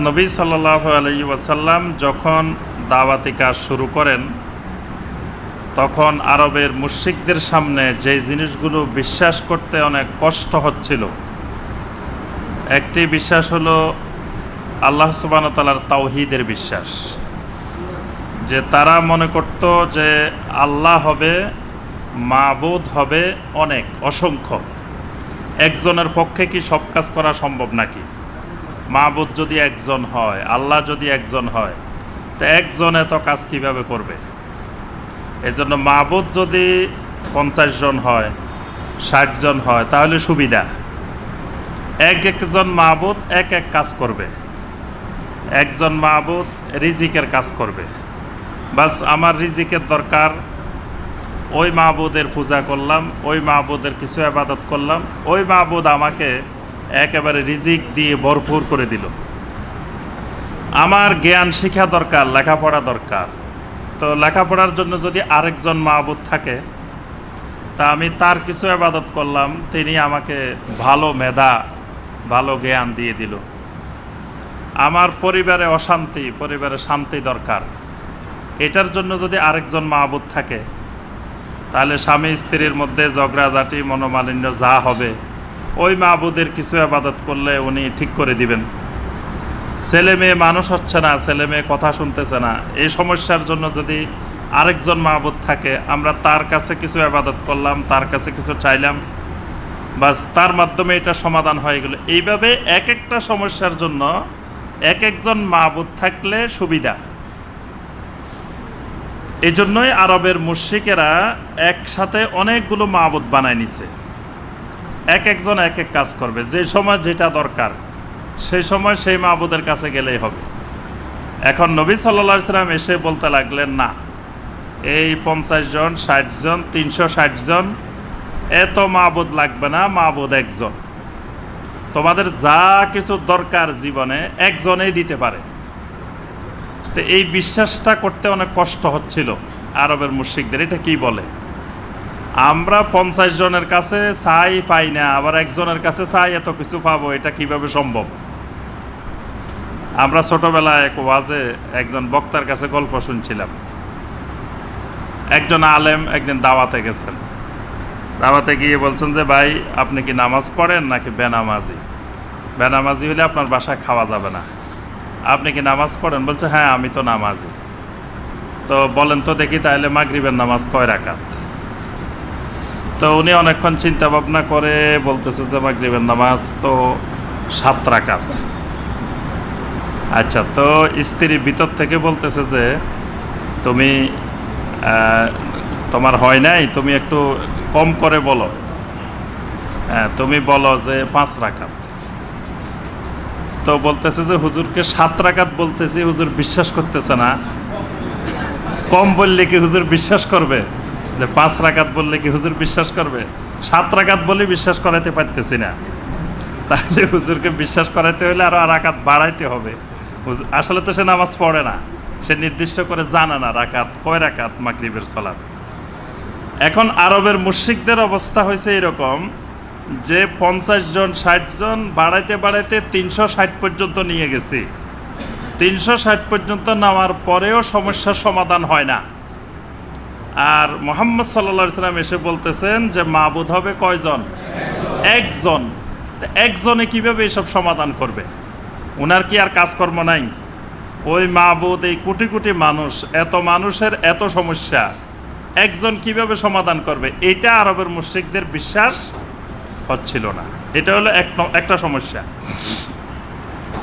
নবী সাল্লাহ আলাই ওয়াসাল্লাম যখন দাওয়াতি কাজ শুরু করেন, তখন আরবের মুশিকদের সামনে যে জিনিসগুলো বিশ্বাস করতে অনেক কষ্ট হচ্ছিল। একটি বিশ্বাস হলো আল্লাহ সুবানতালার তাওহিদের বিশ্বাস। যে তারা মনে করত যে আল্লাহ হবে, মাবুদ হবে অনেক, অসংখ্য। একজনের পক্ষে কি সব কাজ করা সম্ভব নাকি? মাহবুদ যদি একজন হয়, আল্লাহ যদি একজন হয়, তো একজন এত কাজ কীভাবে করবে? এজন্য মাহবুদ যদি পঞ্চাশ জন হয়, ষাট জন হয়, তাহলে সুবিধা। এক একজন মাহবুদ এক এক কাজ করবে। একজন মাহবুদ রিজিকের কাজ করবে। বাস আমার রিজিকের দরকার, ওই মাহবুদের পূজা করলাম, ওই মাহবুদের কিছু আবাদত করলাম, ওই মাহবুদ আমাকে একেবারে রিজিক দিয়ে ভরপুর করে দিল। আমার জ্ঞান শিক্ষা দরকার, লেখাপড়া দরকার। তো লেখাপড়ার জন্য যদি আরেকজন মাহবুদ থাকে, তা আমি তার কিছু আবাদত করলাম, তিনি আমাকে ভালো মেধা, ভালো জ্ঞান দিয়ে দিল। আমার পরিবারে অশান্তি, পরিবারে শান্তি দরকার। এটার জন্য যদি আরেকজন মাহবুদ থাকে, তাহলে স্বামী স্ত্রীর মধ্যে ঝগড়াঝাটি, মনোমালিন্য যা হবে ওই মাহবুদের কিছু আবাদত করলে উনি ঠিক করে দিবেন। ছেলে মেয়ে মানুষ হচ্ছে না, ছেলে মেয়ে কথা শুনতেছে না। এই সমস্যার জন্য যদি আরেকজন মাহবুদ থাকে, আমরা তার কাছে কিছু আবাদত করলাম, তার কাছে কিছু চাইলাম, বাস তার মাধ্যমে এটা সমাধান হয়ে গেল। এইভাবে এক একটা সমস্যার জন্য এক একজন মাহবুদ থাকলে সুবিধা। এই জন্যই আরবের মুশ্রিকেরা একসাথে অনেকগুলো মাহবুদ বানায় নিছে। এক একজন এক এক কাজ করবে। যে সময় যেটা দরকার, সেই সময় সেই মাহবুদের কাছে গেলেই হবে। এখন নবী সাল্লা সাল্লাম এসে বলতে লাগলেন, না, এই পঞ্চাশ জন, ষাট জন, তিনশো ষাট জন, এত মাহবুদ লাগবে না, মাহবুদ একজন। তোমাদের যা কিছু দরকার জীবনে একজনেই দিতে পারে। তো এই বিশ্বাসটা করতে অনেক কষ্ট হচ্ছিল আরবের মুশ্রিকদের, এটা কি বলে? আমরা পঞ্চাশ জনের কাছে চাই, পাই না। আবার একজনের কাছে চাই, এত কিছু পাবো, এটা কীভাবে সম্ভব? আমরা ছোটবেলায় এক ওয়াজে একজন বক্তার কাছে গল্প শুনছিলাম। একজন আলেম একদিন দাওয়াতে গেছেন। দাওয়াতে গিয়ে বলছেন যে, ভাই, আপনি কি নামাজ পড়েন নাকি বেনামাজি? বেনামাজি হলে আপনার বাসায় খাওয়া যাবে না। আপনি কি নামাজ পড়েন? বলছে হ্যাঁ আমি তো নামাজি। তো বলেন, তো দেখি তাহলে মাগরিবের নামাজ কয় রাকাত? তো উনি অনেকক্ষণ চিন্তা ভাবনা করে বলতেছে যে মাগরিবের নামাজ তো সাত রাকাত। আচ্ছা তো স্ত্রী ভিতর থেকে বলতেছে যে তুমি তোমার হয় নাই, তুমি একটু কম করে বলো। হ্যাঁ তুমি বলো যে পাঁচ রাকাত। তো বলতেছে যে হুজুরকে সাত রাকাত বলতেছি, হুজুর বিশ্বাস করতেছে না। কম বললে কি হুজুর বিশ্বাস করবে? যে পাঁচ রাকাত বললে কি হুজুর বিশ্বাস করবে? সাত রাকাত বলে বিশ্বাস করাইতে পারতেছি না। তাহলে হুজুরকে বিশ্বাস করাইতে হলে আরও রাকাত বাড়াইতে হবে। হুজুর- আসলে তো সে নামাজ পড়ে না। সে নির্দিষ্ট করে জানে না রাকাত, কয় রাকাত মাগরিবের সলাৎ এখন আরবের মুশিকদের অবস্থা হয়েছে এরকম যে পঞ্চাশ জন, ষাট জন বাড়াইতে বাড়াইতে তিনশো ষাট পর্যন্ত নিয়ে গেছি। তিনশো ষাট পর্যন্ত নেওয়ার পরেও সমস্যার সমাধান হয় না। আর মোহাম্মদ সাল্লা সাল্লাম এসে বলতেছেন যে মাবুদ হবে কয়জন? একজন। একজনে কীভাবে এসব সমাধান করবে? ওনার কি আর কাজকর্ম নাই? ওই মাহবুদ এই কোটি কোটি মানুষ, এত মানুষের এত সমস্যা। একজন কীভাবে সমাধান করবে? এটা আরবের মুশ্রিকদের বিশ্বাস হচ্ছিল না। এটা হলো এক একটা সমস্যা।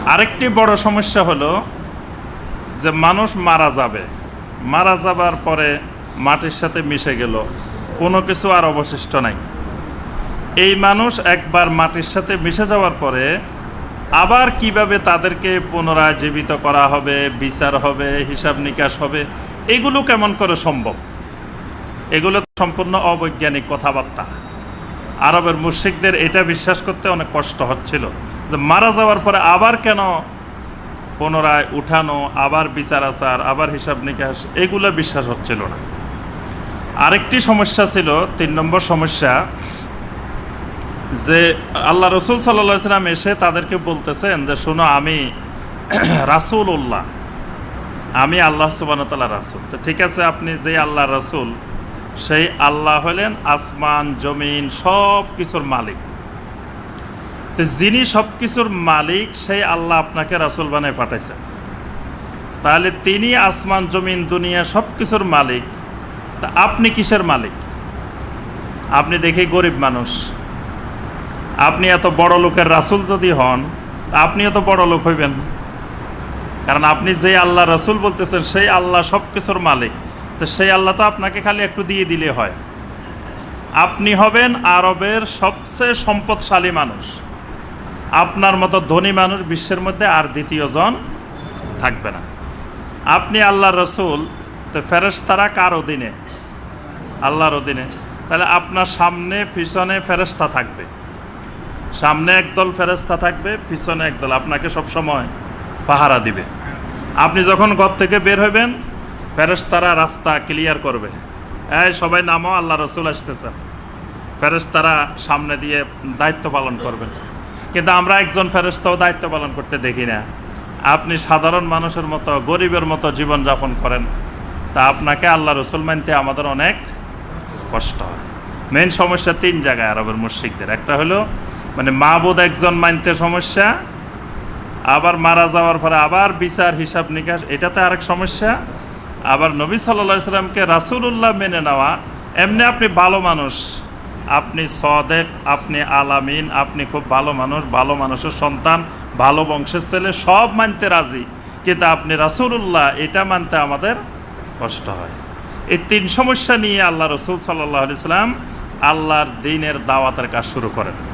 আরেকটি বড় সমস্যা হলো যে মানুষ মারা যাবে। মারা যাবার পরে মাটির সাথে মিশে গেল। কোনো কিছু আর অবশিষ্ট নাই। এই মানুষ একবার মাটির সাথে মিশে যাওয়ার পরে আবার কীভাবে তাদেরকে পুনরায় জীবিত করা হবে, বিচার হবে, হিসাব নিকাশ হবে, এগুলো কেমন করে সম্ভব? এগুলো সম্পূর্ণ অবৈজ্ঞানিক কথাবার্তা। আরবের মুশ্রিকদের এটা বিশ্বাস করতে অনেক কষ্ট হচ্ছিল। যে মারা যাওয়ার পরে আবার কেন পুনরায় উঠানো, আবার বিচার আচার আবার হিসাব নিকাশ, এগুলো বিশ্বাস হচ্ছিল না। আরেকটি সমস্যা ছিল, তিন নম্বর সমস্যা, যে আল্লাহ রসুল সাল্লা সাল্লাম এসে তাদেরকে বলতেছেন যে, শোনো, আমি রাসুল উল্লাহ আমি আল্লাহ সুবানতাল্লাহ রাসুল। তো ঠিক আছে, আপনি যে আল্লাহ রাসুল, সেই আল্লাহ হলেন আসমান, জমিন সব কিছুর মালিক। তো যিনি সব কিছুর মালিক, সেই আল্লাহ আপনাকে রাসুল বানায় পাঠাইছেন। তাহলে তিনি আসমান, জমিন, দুনিয়া সব কিছুর মালিক। তা আপনি কিসের মালিক? আপনি দেখি গরিব মানুষ। আপনি এত বড় লোকের রাসুল যদি হন, তা আপনিও তো বড় লোক হইবেন। কারণ আপনি যে আল্লাহ রাসুল বলতেছেন, সেই আল্লাহ সব কিছুর মালিক। তো সেই আল্লাহ তো আপনাকে খালি একটু দিয়ে দিলে হয়। আপনি হবেন আরবের সবচেয়ে সম্পদশালী মানুষ। আপনার মতো ধনী মানুষ বিশ্বের মধ্যে আর দ্বিতীয় জন থাকবে না। আপনি আল্লাহ রসুল, তো ফেরেশতারা কার অধীনে? আল্লাহর অধীনে। তাহলে আপনার সামনে, পিছনে ফেরেশতা থাকবে। সামনে একদল ফেরেশতা থাকবে, পিছনে একদল। আপনাকে সব সময় পাহারা দিবে। আপনি যখন ঘর থেকে বের হবেন ফেরেশতারা রাস্তা ক্লিয়ার করবে। এই সবাই নামো, আল্লাহ রসুল আসতেছেন ফেরেশতারা সামনে দিয়ে দায়িত্ব পালন করবেন। কিন্তু আমরা একজন ফেরেশতাও দায়িত্ব পালন করতে দেখি না। আপনি সাধারণ মানুষের মতো, গরিবের মতো জীবনযাপন করেন। তা আপনাকে আল্লাহ রসুল মানতে আমাদের অনেক কষ্ট হয়। মেন সমস্যা তিন জায়গায় আরবের মুশিকদের একটা হলো মানে মা বোধ একজন মানতে সমস্যা, আবার মারা যাওয়ার পরে আবার বিচার, হিসাব নিকাশ, এটাতে আরেক সমস্যা। আবার নবী সাল্লা সাল্লামকে রাসুলুল্লাহ মেনে নেওয়া, এমনি আপনি ভালো মানুষ, আপনি সদেক, আপনি আলামিন, আপনি খুব ভালো মানুষ, ভালো মানুষের সন্তান, ভালো বংশের ছেলে, সব মানতে রাজি। কিন্তু আপনি রাসুলুল্লাহ, এটা মানতে আমাদের কষ্ট হয়। এই তিন সমস্যা নিয়ে আল্লাহ রসুল সাল্লাহ সাল্লাম আল্লাহর দিনের দাওয়াতের কাজ শুরু করেন।